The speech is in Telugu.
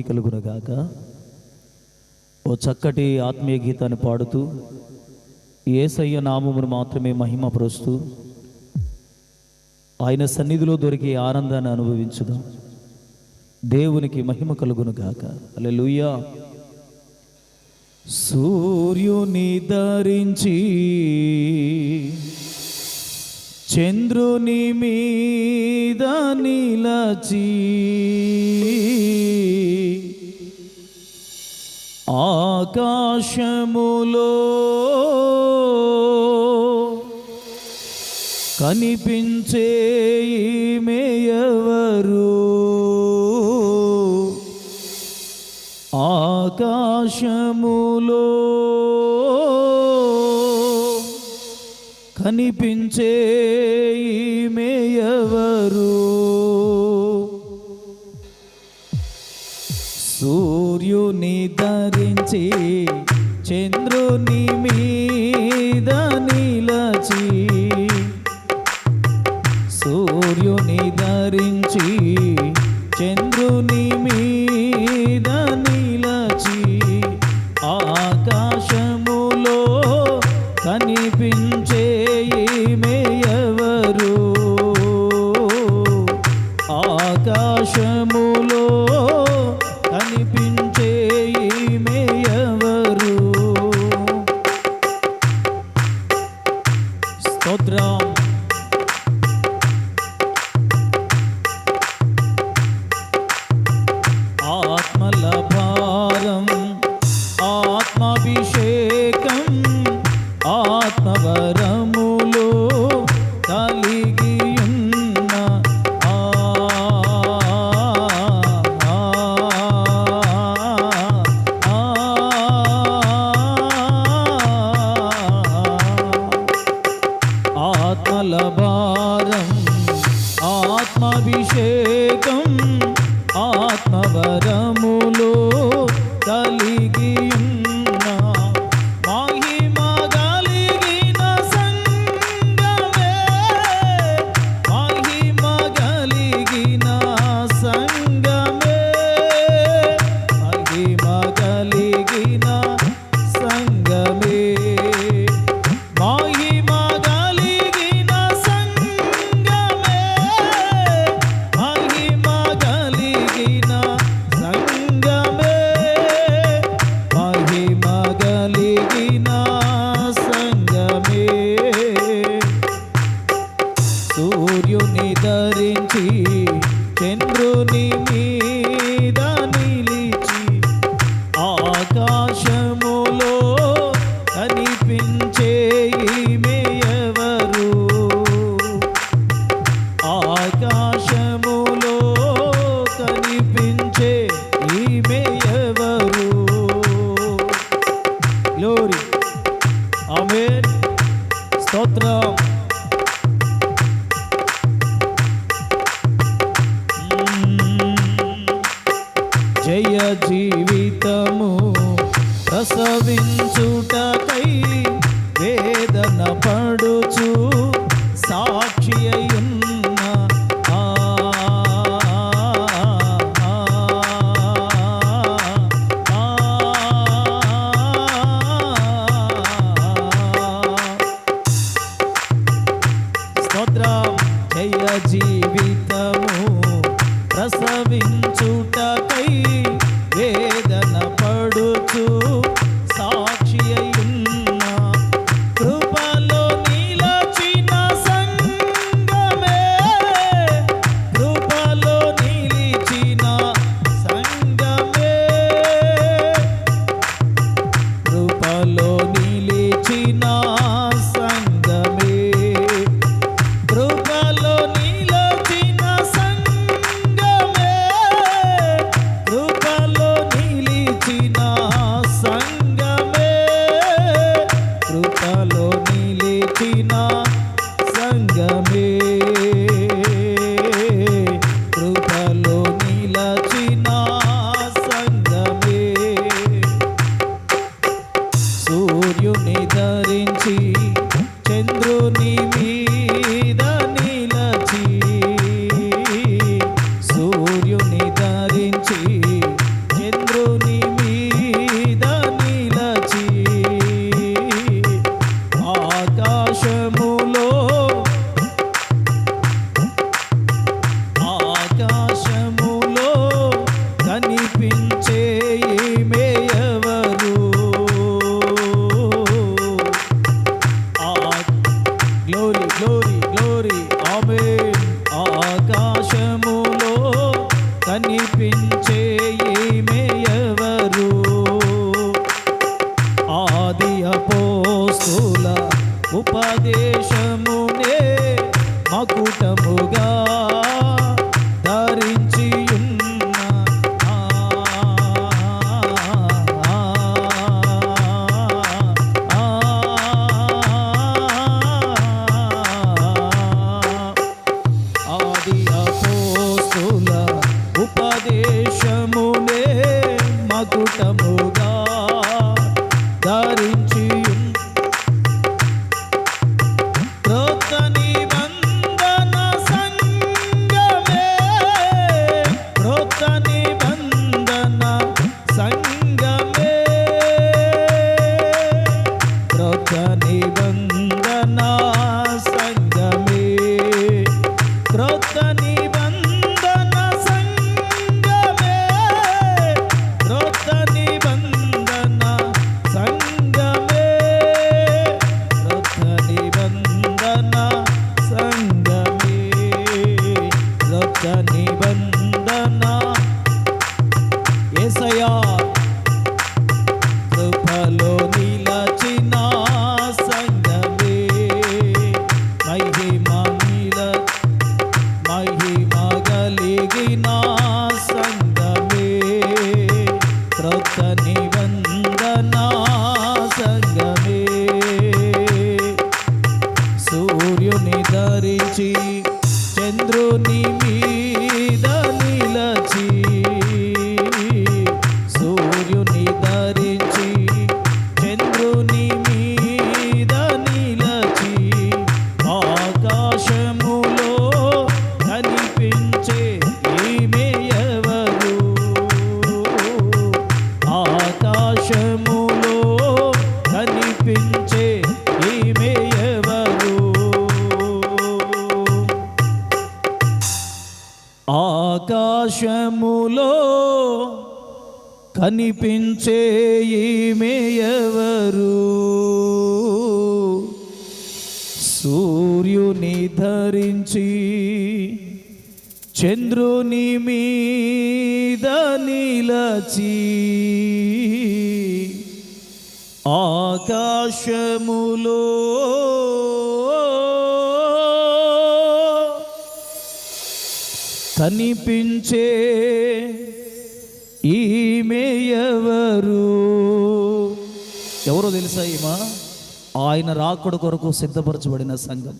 స్థుతి కలుగునగాక ఓ చక్కటి ఆత్మీయ గీతాన్ని పాడుతూ ఏసయ్య నామమును మాత్రమే మహిమపరుస్తూ ఆయన సన్నిధిలో దొరికే ఆనందాన్ని అనుభవించుదాం దేవునికి మహిమ కలుగునుగాక అలెలుయ్యా సూర్యుని ధరించి చంద్రుని మీద నిలచి ఆకాశములో కనిపించే ఎవరు ఆకాశములో కనిపించే ఈమెయవరు? సూర్యుని ధరించి చంద్రుని మీద నిలచి సూర్యుని ధరించి చంద్రుని మీద മതിയും కనిపించే ఈమెయవరు ఆకాశములో కనిపించే ఈమెయవరు గ్లోరీ ఆమేన్ స్తోత్రం. జయ జీవితము ప్రసవించుటకై జయ జీవితము ప్రసవించుటకై ఈమెయవరు గ్లోరీ గ్లోరీ గ్లోరీ ఆమె ఆకాశములో కనిపించే ఈమెయవరు ఆది అపోస్తుల ఉపదేశమునే మకుటముగా ಬಂದನಾ చంద్రుని ఆకాశములో కనిపించే ఈమె ఎవరు? సూర్యుని ధరించి చంద్రుని మీద నిలచి ఆకాశములో కనిపించే ఈమె ఎవరు ఎవరో తెలుసా ఈమె? ఆయన రాకడ కొరకు సిద్ధపరచబడిన సంఘం.